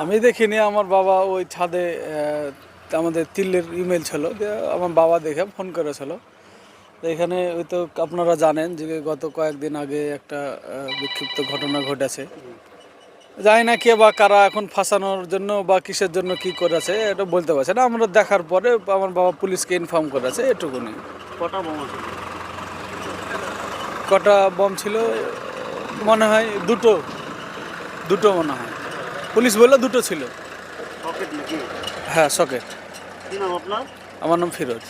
আমি দেখিনি আমার বাবা ওই ছাদে আমাদের তিল্লের ইমেল ছিল আমার বাবা দেখে ফোন করেছিল। এখানে ওই তো আপনারা জানেন যে গত কয়েকদিন আগে একটা বিক্ষিপ্ত ঘটনা ঘটেছে। জানি না কে বা কারা এখন ফাঁসানোর জন্য বা কিসের জন্য কি করেছে এটা বলতে পারছে না। আমরা দেখার পরে আমার বাবা পুলিশকে ইনফর্ম করেছে এটুকুনি। কটা কটা বম ছিল মনে হয় দুটো দুটো মনে হয়। পুলিশ বলল দুটো ছিল। হ্যাঁ সকেট। আমার নাম ফিরোজ।